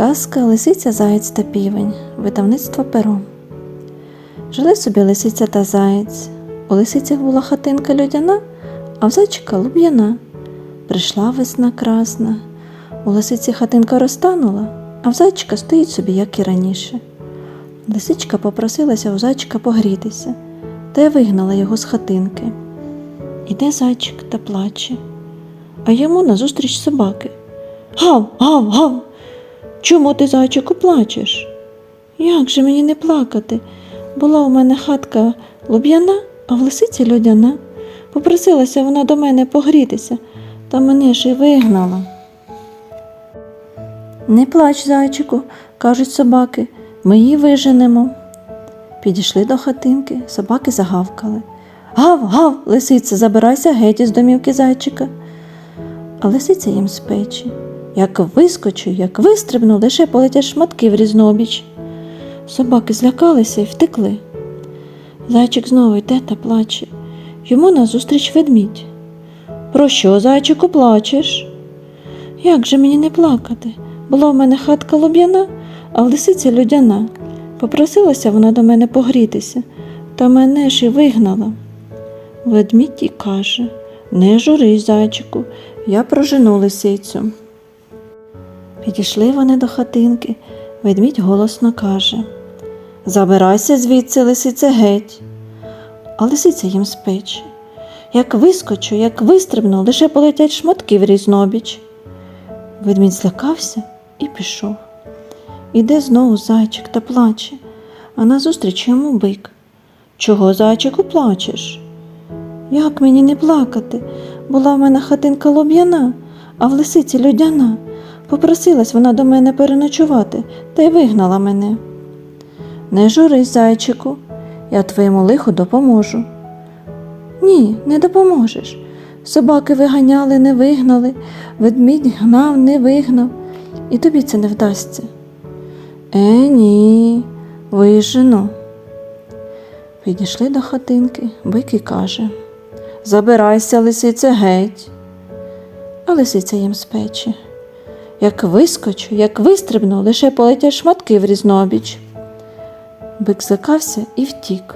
Казка Лисиця Заєць та Півень. Видавництво перо. Жили собі лисиця та заєць. У лисицях була хатинка людяна, а в зайчика луб'яна. Прийшла весна красна. У лисиці хатинка розтанула, а в зайчика стоїть собі, як і раніше. Лисичка попросилася у зайчика погрітися, та й вигнала його з хатинки. Іде зайчик та плаче, а йому назустріч собаки. Гав, гав, гав. Чому ти, зайчику, плачеш? Як же мені не плакати? Була у мене хатка луб'яна, а в лисиці льодяна. Попросилася вона до мене погрітися, та мене ж і вигнала. Не плач, зайчику, кажуть собаки, ми її виженемо. Підійшли до хатинки, собаки загавкали. Гав, гав, лисице, забирайся геть із домівки зайчика. А лисиця їм з печі. Як вискочу, як вистрибну, лише полетять шматки в різнобіч. Собаки злякалися і втекли. Зайчик знову йде та плаче. Йому назустріч ведмідь. Про що, зайчику, плачеш? Як же мені не плакати? Була в мене хатка лоб'яна, а в лисиці людяна. Попросилася вона до мене погрітися, та мене ж і вигнала. Ведмідь і каже Не журись, зайчику, я прожену лисицю. Підійшли вони до хатинки. Ведмідь голосно каже Забирайся звідси, лисице, геть. А лисиця їм з печі. Як вискочу, як вистрибну, лише полетять шматки в різнобіч. Ведмідь злякався і пішов. Іде знову зайчик та плаче, а назустріч йому бик. Чого, зайчику, плачеш? Як мені не плакати? Була в мене хатинка лоб'яна, а в лисиці людяна. Попросилась вона до мене переночувати та й вигнала мене. Не журись, зайчику, я твоєму лиху допоможу. Ні, не допоможеш. Собаки виганяли, не вигнали, ведмідь гнав, не вигнав, і тобі це не вдасться. Е, ні, вижену. Підійшли до хатинки, бик і каже Забирайся, лисице, геть. А лисиця їм з печі. Як вискочу, як вистрибну, лише полетять шматки в різнобіч. Бик злякався і втік.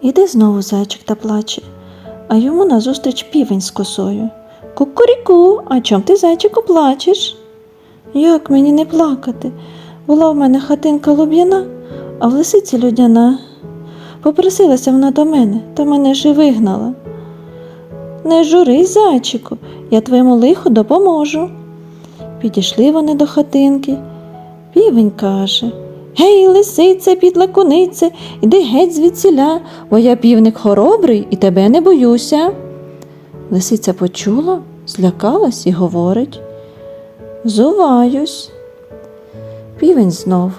Іде знову зайчик та плаче, а йому назустріч півень з косою. Кукуріку, а чом ти, зайчику, плачеш? Як мені не плакати? Була в мене хатинка луб'яна, а в лисиці людяна. Попросилася вона до мене, та мене ж і вигнала. Не журись, зайчику, я твоєму лиху допоможу. Підійшли вони до хатинки. Півень каже Гей, лисице, підла кунице, іди геть звідсіля, бо я півник хоробрий і тебе не боюся. Лисиця почула, злякалась і говорить Зуваюсь. Півень знов.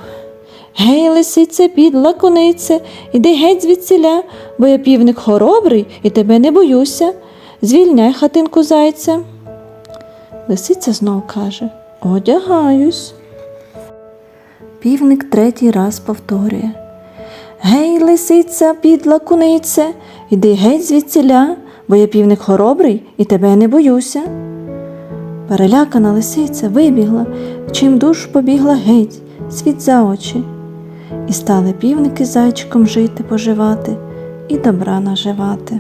Гей, лисице, підла кунице, іди геть звідсіля, бо я півник хоробрий і тебе не боюся. Звільняй хатинку зайця. Лисиця знов каже Одягаюсь. Півник третій раз повторює Гей, лисиця, підла кунице, іди геть звідсіля, бо я півник хоробрий і тебе не боюся. Перелякана лисиця вибігла, чим душ побігла геть, світ за очі. І стали півники зайчиком жити, поживати і добра наживати.